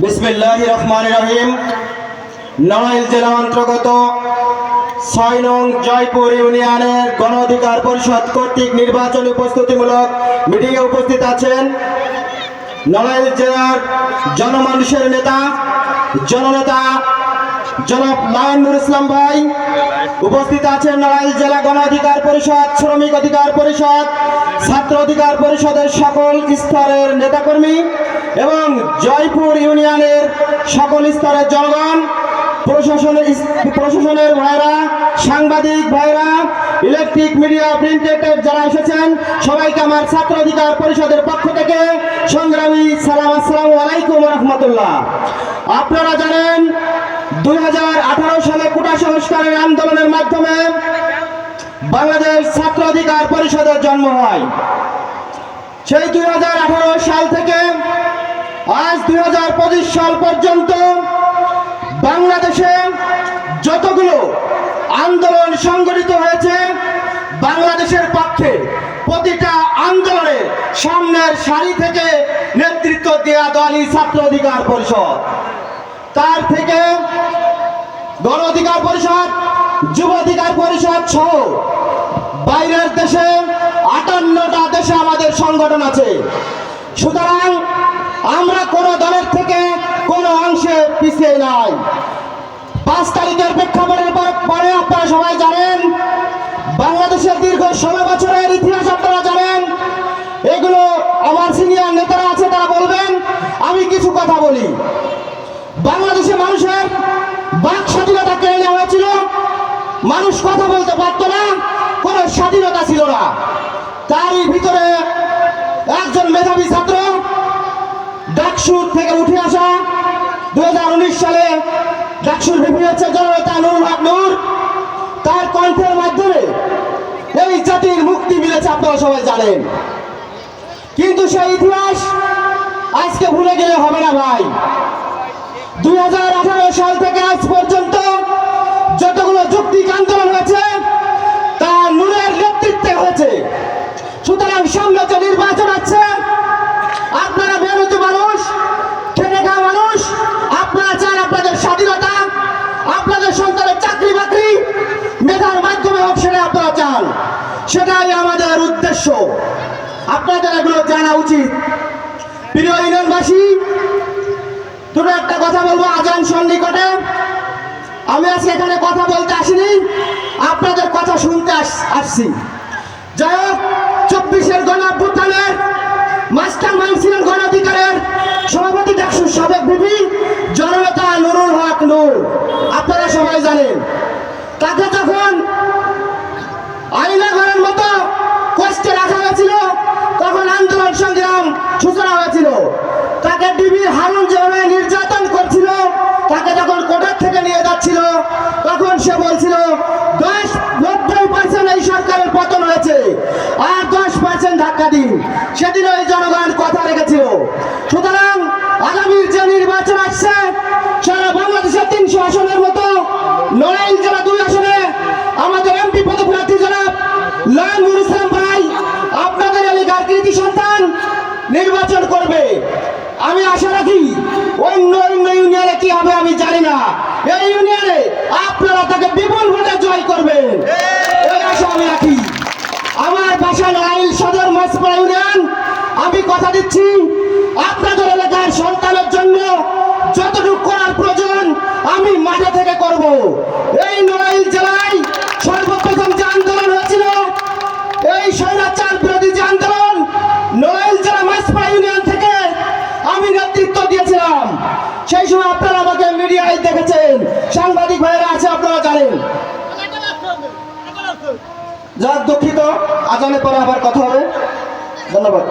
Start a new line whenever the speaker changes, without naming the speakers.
বিসমিল্লাহ রহমান রহিম। নড়াইল জেলা অন্তর্গত ছয় নং জয়পুর ইউনিয়নের গণ অধিকার পরিষদ কর্তৃক নির্বাচনী উপস্থিতিমূলক মিটিংয়ে উপস্থিত আছেন নড়াইল জেলার জনমানুষের নেতা, জননেতা জনাব লায়নুর ইসলাম ভাই, উপস্থিত আছেন নড়াইল জেলা গণ অধিকার পরিষদ, শ্রমিক অধিকার পরিষদ, ছাত্র অধিকার পরিষদের সকল স্তরের নেতাকর্মী এবং জয়পুর ইউনিয়নের সকল স্তরের জনগণ প্রশাসনের প্রশাসনের ভাইরা, সাংবাদিক ভাইরা, ইলেকট্রিক মিডিয়া প্রিন্টেড যারা এসেছেন, সবাইকে আমার ছাত্র অধিকার পরিষদের পক্ষ থেকে সংগ্রামী সালাম, আসসালামু আলাইকুম রহমতুল্লাহ। আপনারা জানেন দুই হাজার আঠারো সালে কোটা সংস্কারের আন্দোলনের মাধ্যমে বাংলাদেশ ছাত্র অধিকার পরিষদের জন্ম হয়। সেই দু হাজার আঠারো সাল থেকে আজ দু হাজার পঁচিশ সাল পর্যন্ত বাংলাদেশে যতগুলো আন্দোলন সংগঠিত হয়েছে, বাংলাদেশের পক্ষে প্রতিটা আন্দোলনে সামনের সারি থেকে নেতৃত্ব দেওয়া দলই ছাত্র অধিকার পরিষদ। তার থেকে গণ অধিকার পরিষদ, যুব অধিকার পরিষদ সহ বাইরের দেশে আটান্নটা দেশে আমাদের সংগঠন আছে। সুতরাং আমরা কোন দলের থেকে কোন অংশে পিছিয়ে নাই। পাঁচ তারিখের প্রেক্ষাপটের পর- আপনারা সবাই জানেন, বাংলাদেশের দীর্ঘ ষোলো বছরের ইতিহাস আপনারা জানেন। এগুলো আমার সিনিয়র নেতারা আছে, তারা বলবেন, আমি কিছু কথা বলি। বাংলাদেশে মানুষের বাক স্বাধীনতা কেড়ে নেওয়া হয়েছিল। মানুষ কথা বলতে পারতো না, কোনো স্বাধীনতা ছিল না। তারই ভিতরে একজন মেধাবী ছাত্র ডাকসুর থেকে উঠে আসা দু হাজার উনিশ সালে ডাকসুর বিভিন্ন হচ্ছে জনতা নুর হক নূর। তার কণ্ঠের মাধ্যমে এই জাতির মুক্তি মিলেছে, আপনারা সবাই জানেন। কিন্তু সেই ইতিহাস আজকে ভুলে গেলে হবে না ভাই। দু হাজার আঠারো সাল থেকে আজ পর্যন্ত যতগুলো যুক্তিক আন্দোলন হয়েছে তা নূরের নেতৃত্বে হয়েছে। সুতরাং সামনে নির্বাচন আছে, আপনারা মেহনতি মানুষ, খেটে খাওয়া মানুষ, আপনারা চান আপনাদের স্বাধীনতা, আপনাদের সন্তানের চাকরি বাকরি, মেধার মাধ্যমে হোক আপনারা চান। সেটাই আমাদের উদ্দেশ্য। আপনাদের এগুলো জানা উচিত। প্রিয় ইউনিয়নবাসী দুটো একটা কথা বলব, আজান সন্নিকটে আমি আজকে এখানে কথা বলতে আসিনি, আপনাদের কথা শুনতে আস- আসছি। যাই হোক, চব্বিশের গণ অভ্যুত্থানের মাস্টার মাইন্ড ছিলেন গণ অধিকারের সভাপতি ডাকসুর সাবেক বিপি জননেতা নুরুল হক নূর। আপনারা সবাই জানেন, তাকে যখন আইনা ঘরের মতো কষ্টে রাখা হয়েছিল, তখন আন্দোলন সংগ্রাম সূচনা হয়েছিল। তাকে ডিবির হারুন যেভাবে তাকে যখন কোর্টের থেকে নিয়ে যাচ্ছিল, তখন সে বলছিল, দশ, নব্বই পার্সেন্ট এই সরকারের পতন হয়েছে। আর দশ পার্সেন্ট ধাক্কা দিন। সেদিন ওই জনগণ কথা রেখেছিল। সুতরাং আগামীর যে নির্বাচন আসছে, সারা বাংলাদেশের তিনশো আসনের মতো, নড়াইল জেলা দুই আসনে, আমাদের এমপি পদপ্রার্থী জনাব লায়নুর ইসলাম ভাই, আপনাদের এলাকার কৃতি সন্তান নির্বাচন করবে। আমি আশা রাখি অন্য অন্য ইউনিয়নে কি হবে আমি জানি না এই ইউনিয়নে আপনারা তাকে বিপুল ভোটে জয় করবেন এই আশা আমি রাখি আমার বাসা নাইল সদর মাসপাড়া ইউনিয়ন আমি কথা দিচ্ছি। আপনাদের এলাকার সন্তানের জন্য যতটুকু করার প্রয়োজন আমি মাঠে থেকে করব। এই নড়াইল জেলায় সর্বপ্রথম যে আন্দোলন হয়েছিল, এই স্বৈরাচার বিরোধী যে আন্দোলন, নড়াইল জেলা মাসপাড়া ইউনিয়ন থেকে আমি নেতৃত্ব দিয়েছিলাম। সেই সময় আপনারা আমাকে মিডিয়ায় দেখেছেন, সাংবাদিক ভাইয়েরা আছে, আপনারা জানেন। যাক, দুঃখিত আজানের পরে আবার কথা হবে। ধন্যবাদ।